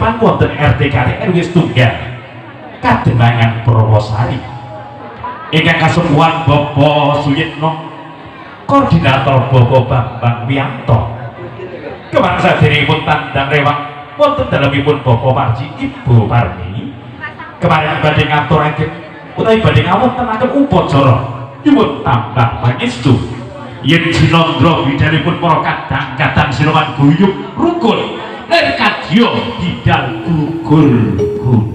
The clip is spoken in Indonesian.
mapan wonten RT kali RW setunggal kademangan Purwosari. Ingkang kasukuhan Bapak Suyitno koordinator Bapak Bambang Wianto. Kemarin saderengipun tandang rewang wonten dalemipun Bapak Marji Ibu Parmi kemarin badhe ngaturaken utawi badhe ngawontenaken upacara nyuwun tambah pangestu. Yen sinandra bidanipun para kadang-kadang sinuman guyub rukun berkat kadya didang dalam gugur gugur.